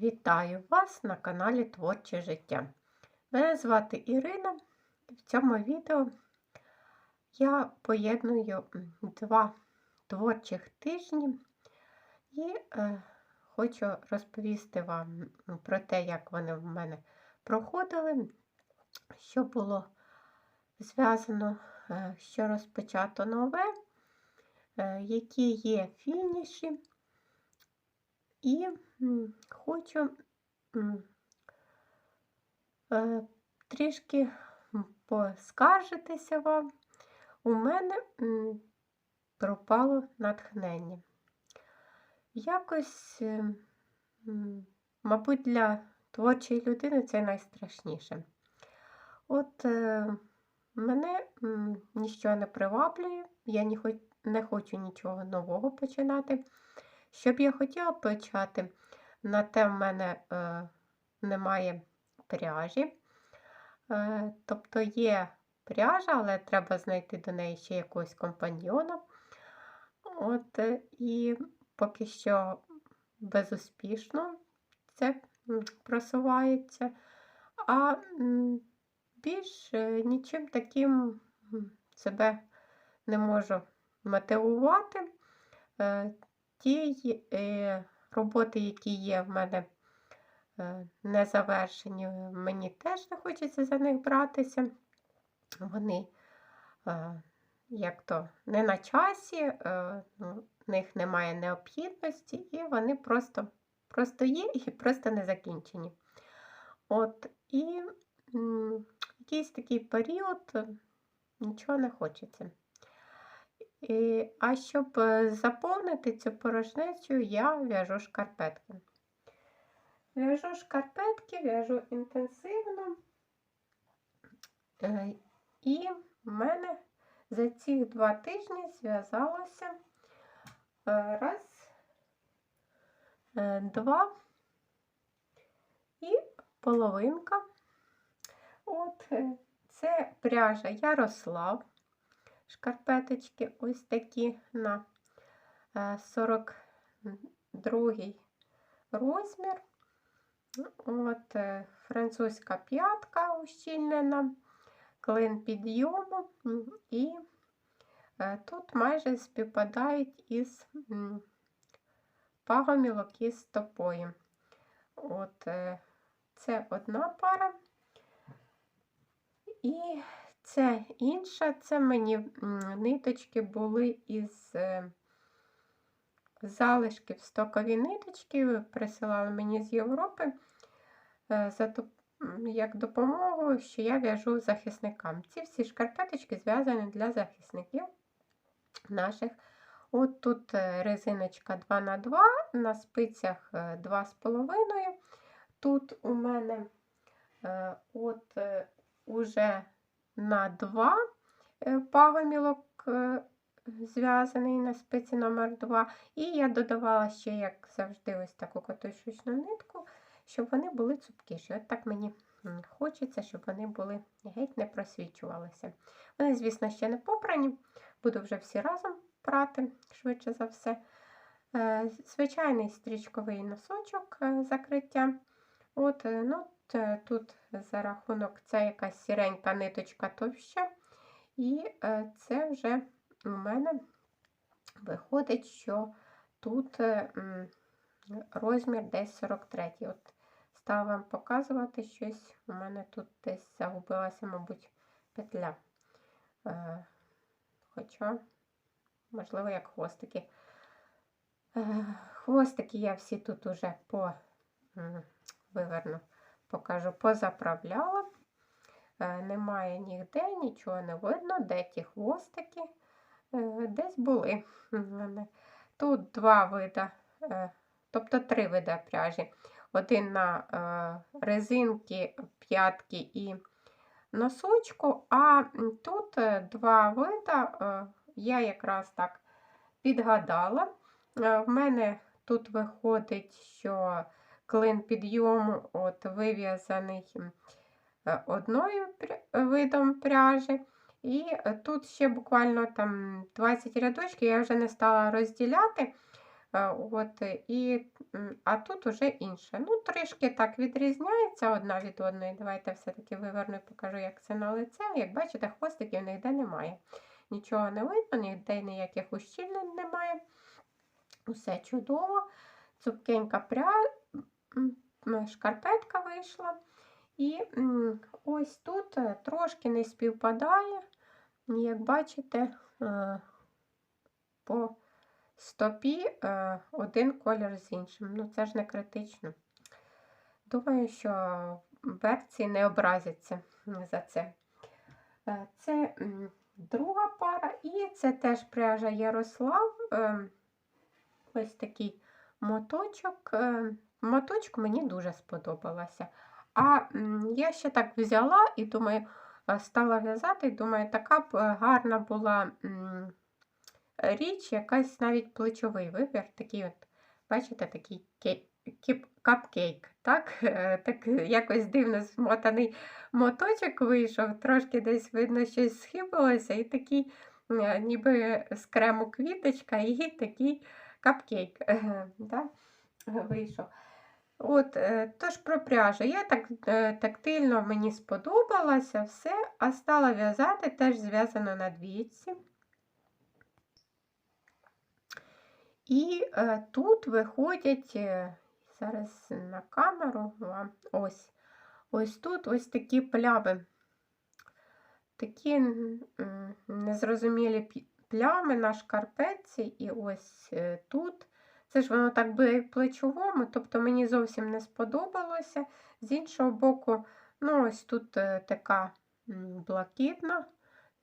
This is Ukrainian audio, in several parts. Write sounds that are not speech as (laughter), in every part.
Вітаю вас на каналі Творче життя. Мене звати Ірина. В цьому відео я поєдную два творчих тижні і е, хочу розповісти вам про те, як вони в мене проходили, що було зв'язано, е, що розпочато нове, е, які є фініші. І хочу е, трішки поскаржитися вам. У мене пропало натхнення. Якось, е, мабуть, для творчої людини це найстрашніше. От е, мене ніщо не приваблює, я не, хочу нічого нового починати. Що б я хотіла почати, на те в мене е, немає пряжі. Е, тобто є пряжа, але треба знайти до неї ще якогось компаньйона. От, е, і поки що безуспішно це просувається. А більш е, нічим таким себе не можу мотивувати. Е, Ті роботи, які є в мене е, не завершені, мені теж не хочеться за них братися. Вони е, як то не на часі, е, ну, в них немає необхідності, і вони просто, просто є і просто не закінчені. От, і якийсь такий період нічого не хочеться. І, а щоб е, заповнити цю порожнечу, я в'яжу шкарпетки. В'яжу шкарпетки, в'яжу інтенсивно. Е, І в мене за ці два тижні зв'язалося е, раз, два і половинка. От це пряжа Ярослав шкарпеточки ось такі на 42 розмір. От е, Французька п'ятка ущільнена, клин підйому, і е, тут майже співпадають із пагомілок із стопою. От е, Це одна пара. І це інша, це мені ниточки були із е, залишків стокові ниточки, присилали мені з Європи е, як допомогу, що я в'яжу захисникам. Ці всі шкарпеточки зв'язані для захисників наших. От тут е, резиночка 2х2, на спицях 2,5. Тут у мене от уже на 2 е, пагомілок е, зв'язаний на спиці номер 2 І я додавала ще, як завжди, ось таку катушечну нитку, щоб вони були цупкіші. От так мені хочеться, щоб вони були геть не просвічувалися. Вони, звісно, ще не попрані, буду вже всі разом прати, швидше за все. Е, звичайний стрічковий носочок закриття. От, ну, тут за рахунок це якась сіренька ниточка товща, і е, це вже у мене виходить, що тут е, розмір десь 43. От Стала вам показувати щось, у мене тут десь загубилася, мабуть, петля. Хоча, можливо, як хвостики. Хвостики я всі тут уже по виверну покажу, позаправляла. Е, немає ніде, нічого не видно, де ті хвостики е, десь були. Тут два вида, е, тобто три вида пряжі. Один на резинки, п'ятки і носочку, а тут два вида, я якраз так підгадала. В мене тут виходить, що клин підйому от вив'язаний е, одною видом пряжі. І е, тут ще буквально там 20 рядочків я вже не стала розділяти. Е, От, і, а тут уже інше. Ну, трішки так відрізняється одна від одної. Давайте все-таки виверну і покажу, як це на лице. Як бачите, хвостиків ніде немає. Нічого не видно, ніде ніяких ущільнень немає. Усе чудово. Цупкенька пря... м, шкарпетка вийшла. І ось тут е, трошки не співпадає, як бачите, е, по стопі е, один колір з іншим. Ну, це ж не критично. Думаю, що берці не образяться за це. Це друга пара, і це теж пряжа Ярослав. Е, Ось такий моточок. Моточку мені дуже сподобалося. А я ще так взяла і думаю, стала в'язати, і думаю, така б е, гарна була річ, якась навіть плечовий вибір. Такий от, бачите, такий ке- капкейк. Так? (laughs) Е, так якось дивно змотаний моточок вийшов, трошки десь видно, щось схибилося, і такий, е, ніби з крему квіточка, і такий капкейк (laughs) да? вийшов. От, е, тож про пряжу. Я так е, тактильно мені сподобалося все, а стала в'язати теж зв'язано на двічці. І е, тут виходять, е, зараз на камеру ось, ось тут ось такі плями. Такі незрозумілі плями на шкарпетці, і ось тут. Це ж воно так плечовому, тобто мені зовсім не сподобалося. З іншого боку, ну ось тут е, така блакитна,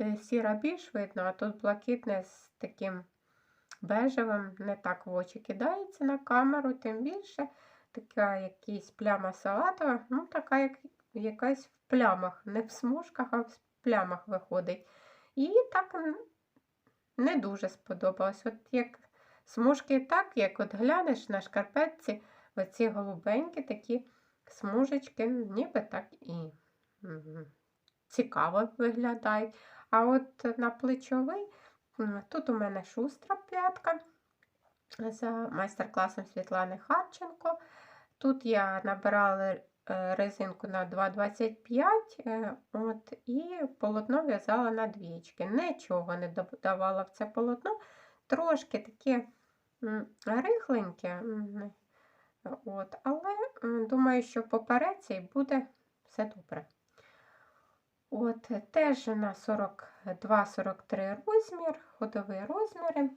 е, сіра більш видно, а тут блакитне з таким бежевим, не так в очі кидається на камеру, тим більше така якась пляма салатова, ну така як, якась в плямах, не в смужках, а в плямах виходить. І так не дуже сподобалось. От як смужки так, як от глянеш на шкарпетці, оці голубенькі такі смужечки, ніби так і цікаво виглядають. А от на плечовий, тут у мене шустра п'ятка за майстер-класом Світлани Харченко. Тут я набирала е, резинку на 2,25 е, от, і полотно в'язала на двічки. Нічого не додавала в це полотно, трошки таке рихленьке, от, але думаю, що в попереці буде все добре. От, теж на 42-43 розмір, ходові розміри.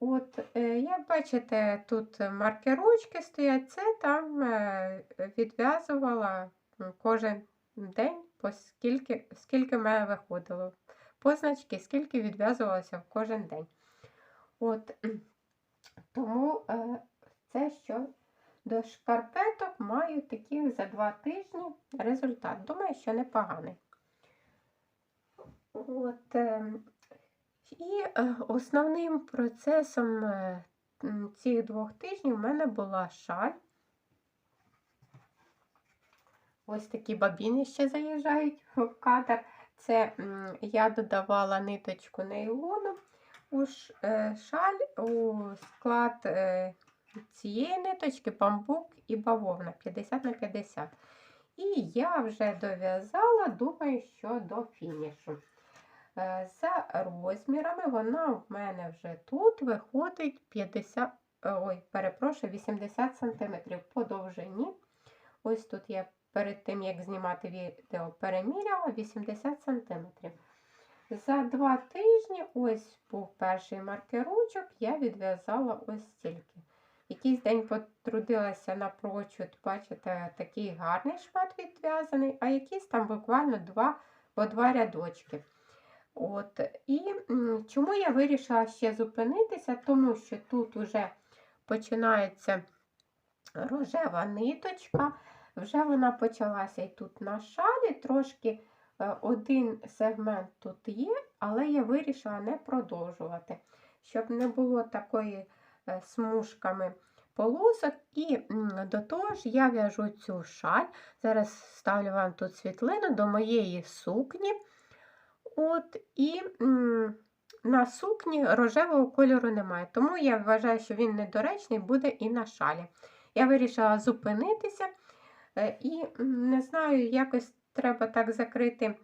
От, е, як бачите, тут маркерочки стоять, це там е, відв'язувала кожен день, по скільки, скільки мене виходило. Позначки, скільки відв'язувалося в кожен день. От, тому е, це що до шкарпеток маю такий за два тижні результат. Думаю, що непоганий. От, е, і е, основним процесом цих двох тижнів в мене була шаль. Ось такі бабіни ще заїжджають в кадр. Це я додавала ниточку нейлону у е, шаль у склад е, цієї ниточки бамбук і бавовна 50 на 50. І я вже дов'язала, думаю, що до фінішу. Е, За розмірами вона в мене вже тут виходить 50, е, ой, перепрошую, 80 см по довжині. Ось тут я перед тим, як знімати відео, переміряла 80 см. За два тижні, ось був перший маркерочок, я відв'язала ось стільки. Якийсь день потрудилася напрочуд, бачите, такий гарний шмат відв'язаний, а якийсь там буквально два по два рядочки. От. І чому я вирішила ще зупинитися? Тому що тут вже починається рожева ниточка, вже вона почалася і тут на шалі, трошки один сегмент тут є, але я вирішила не продовжувати, щоб не було такої е, смужками полосок. І до того ж я в'яжу цю шаль. Зараз ставлю вам тут світлину до моєї сукні. От, І на сукні рожевого кольору немає, тому я вважаю, що він недоречний буде і на шалі. Я вирішила зупинитися е, і не знаю, якось треба так закрити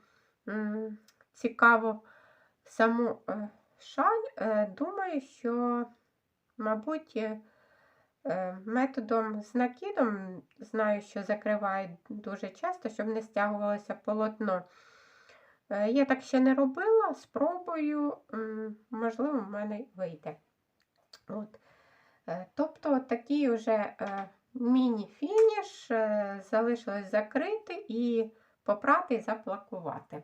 цікаво саму е, шаль. Е, Думаю, що, мабуть, е, методом з накидом знаю, що закривають дуже часто, щоб не стягувалося полотно. Я так ще не робила, спробую, можливо, в мене вийде. От. Тобто такий вже міні-фініш залишилось закрити і попрати і заплакувати.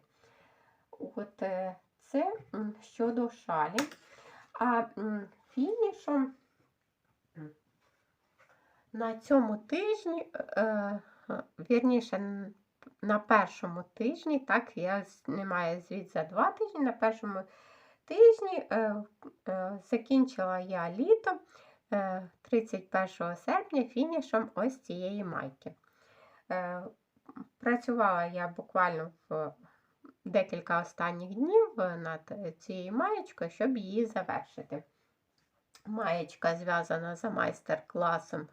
От е, це щодо шалі. А фінішом на цьому тижні, е, е, вірніше, на першому тижні, так, я знімаю звіт за два тижні, на першому тижні закінчила я літо е, 31 серпня фінішом ось цієї майки. Е, Працювала я буквально в декілька останніх днів над цією маєчкою, щоб її завершити. Маєчка зв'язана за майстер-класом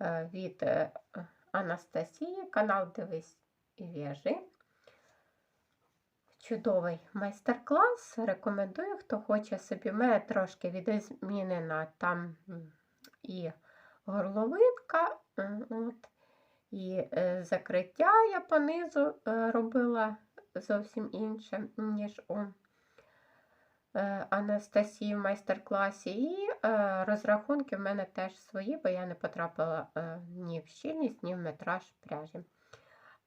е, від е, Анастасії, канал Дивись і в'яжи. Чудовий майстер-клас. Рекомендую, хто хоче собі. В мене трошки відозмінена там і горловинка, е, і е, закриття я понизу е, робила зовсім інше, ніж у е, Анастасії в майстер-класі. І розрахунки в мене теж свої, бо я не потрапила ні в щільність, ні в метраж пряжі.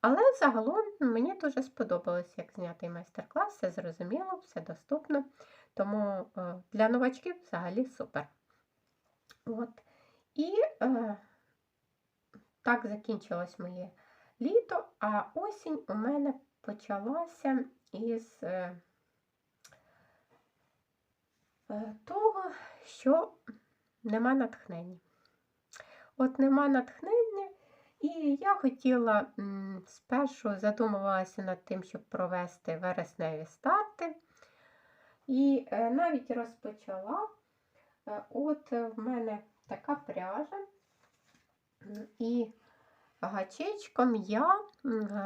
Але загалом мені дуже сподобалось, як знятий майстер-клас, все зрозуміло, все доступно. Тому для новачків взагалі супер. От. І так закінчилось моє літо, а осінь у мене почалася із е, е, того, що нема натхнення. От нема натхнення, і я хотіла спершу задумувалася над тим, щоб провести вересневі старти. І е, навіть розпочала. От в мене така пряжа, і гачечком я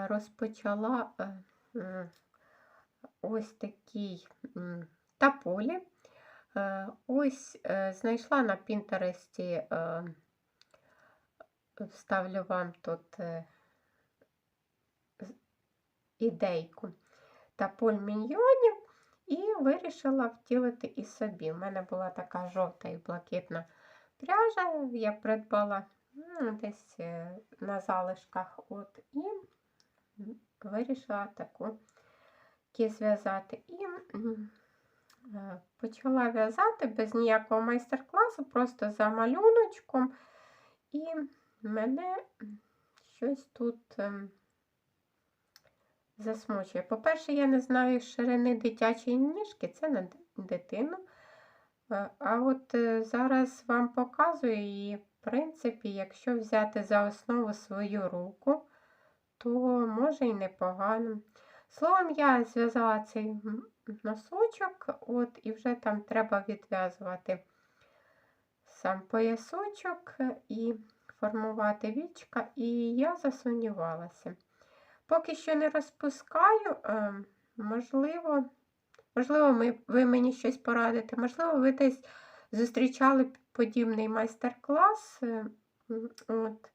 розпочала е, ось такий м, таполі. Е, Ось е, знайшла на Пінтересті, вставлю вам тут ідейку таполь міньйонів і вирішила втілити і собі. У мене була така жовта і блакитна пряжа, я придбала десь е, на залишках. От, і вирішила таку кі зв'язати. І е, почала в'язати без ніякого майстер-класу, просто за малюночком. І мене щось тут ем, засмучує. По-перше, я не знаю ширини дитячої ніжки, це на дитину. Е, А от е, зараз вам показую, і, в принципі, якщо взяти за основу свою руку, то може і непогано. Словом, я зв'язала цей носочок, от, і вже там треба відв'язувати сам поясочок і формувати вічка, і я засумнівалася. Поки що не розпускаю, е, можливо, можливо, ви мені щось порадите, можливо, ви десь зустрічали подібний майстер-клас. е, От.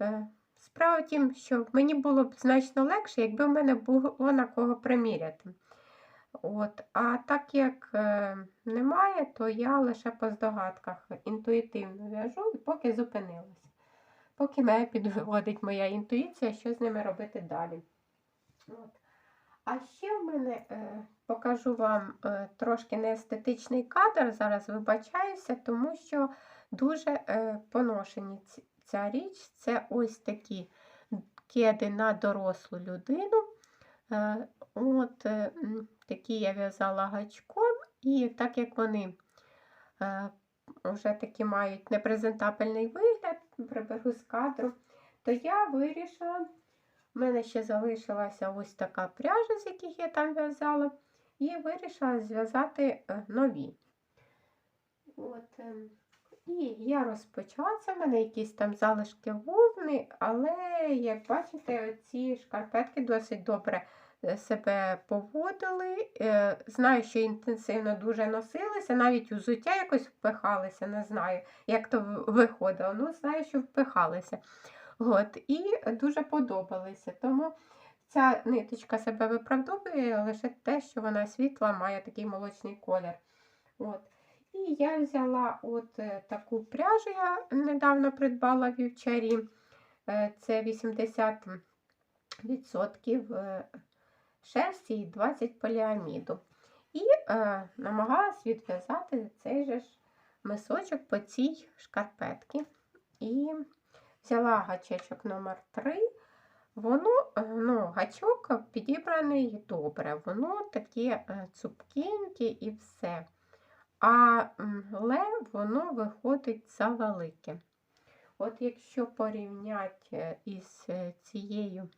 Е, Справа в тім, що мені було б значно легше, якби в мене було на кого приміряти. От. А так як е, немає, то я лише по здогадках інтуїтивно в'яжу і поки зупинилася. Поки мене підводить моя інтуїція, що з ними робити далі. От. А ще в мене е, покажу вам е, трошки неестетичний кадр. Зараз вибачаюся, тому що дуже е, поношені ця річ. Це ось такі кеди на дорослу людину. Е, От е, такі я в'язала гачком, і так як вони е, вже такі мають непрезентабельний вигляд, приберу з кадру, то я вирішила, в мене ще залишилася ось така пряжа, з яких я там в'язала. і вирішила зв'язати е, нові. От, ем, і я розпочала, це в мене якісь там залишки вовни, але, як бачите, ці шкарпетки досить добре е, себе поводили. Е, Знаю, що інтенсивно дуже носилися, навіть взуття якось впихалися, не знаю, як то виходило. Ну, знаю, що впихалися. От, і дуже подобалися. Тому ця ниточка себе виправдовує лише те, що вона світла, має такий молочний колір. От. І я взяла от е, таку пряжу, я недавно придбала в вівчарі. Е, Це 80% е, шерсті і 20 поліаміду. І е, намагалась відв'язати цей же ж мисочок по цій шкарпетці. І взяла гачечок номер 3 Воно, е, ну, гачок підібраний добре, воно таке е, цупкеньке і все. А ле воно виходить завелике. От якщо порівняти із е, цією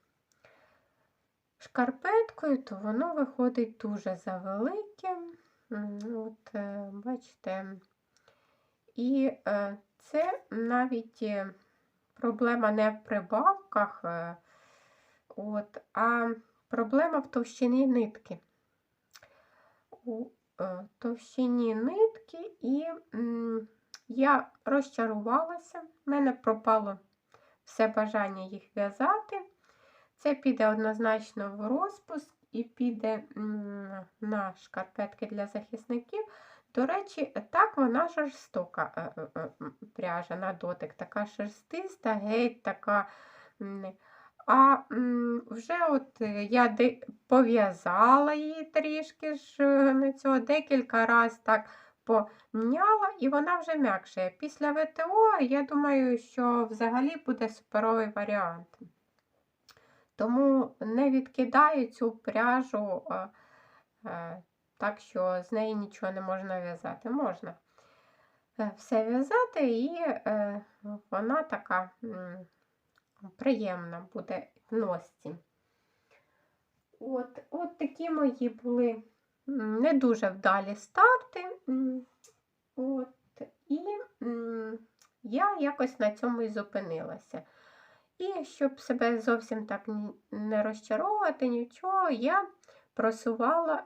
шкарпеткою, то воно виходить дуже завелике. От, е, бачите, і е, це навіть е, проблема не в прибавках, е, от, а проблема в товщині нитки. У е, товщині нитки, і я розчарувалася, в мене пропало все бажання їх в'язати. Це піде однозначно в розпуск і піде на шкарпетки для захисників. До речі, так вона жорстока е, е, е, пряжа на дотик, така шерстиста, геть така. А вже от я пов'язала її трішки ж цього декілька разів так помняла, і вона вже м'якше. Після ВТО я думаю, що взагалі буде суперовий варіант. Тому не відкидаю цю пряжу, так що з неї нічого не можна в'язати. Можна е, все в'язати, і е, вона така м, приємна буде в носці. От, от такі мої були не дуже вдалі старти. От, і я якось на цьому і зупинилася. І щоб себе зовсім так не розчаровувати нічого, я просувала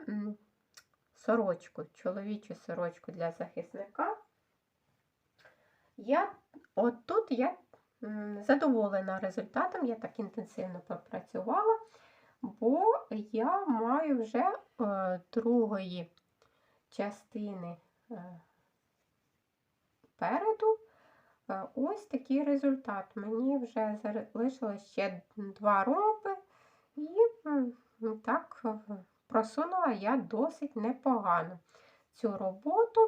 сорочку, чоловічу сорочку для захисника. Я, от тут я задоволена результатом, я так інтенсивно попрацювала, бо я маю вже е, другої частини е, переду. Е, Ось такий результат. Мені вже залишилось ще два ромби, і так просунула я досить непогано цю роботу.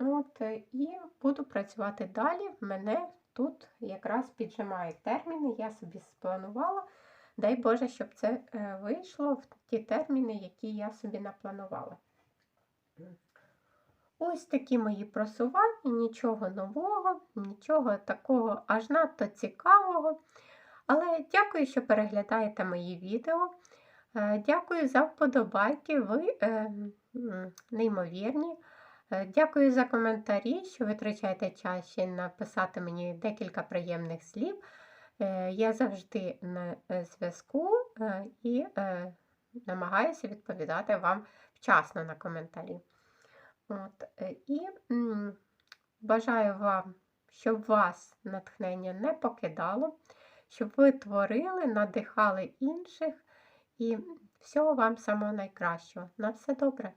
От, е, і буду працювати далі. Мене тут якраз піджимають терміни, я собі спланувала. Дай Боже, щоб це е, вийшло в ті терміни, які я собі напланувала. Ось такі мої просування, нічого нового, нічого такого аж надто цікавого. Але дякую, що переглядаєте мої відео. Е, Дякую за вподобайки, ви е, неймовірні. Е, Дякую за коментарі, що витрачаєте час ще написати мені декілька приємних слів. Я завжди на зв'язку і намагаюся відповідати вам вчасно на коментарі. От, і бажаю вам, щоб вас натхнення не покидало, щоб ви творили, надихали інших і всього вам самого найкращого. На все добре!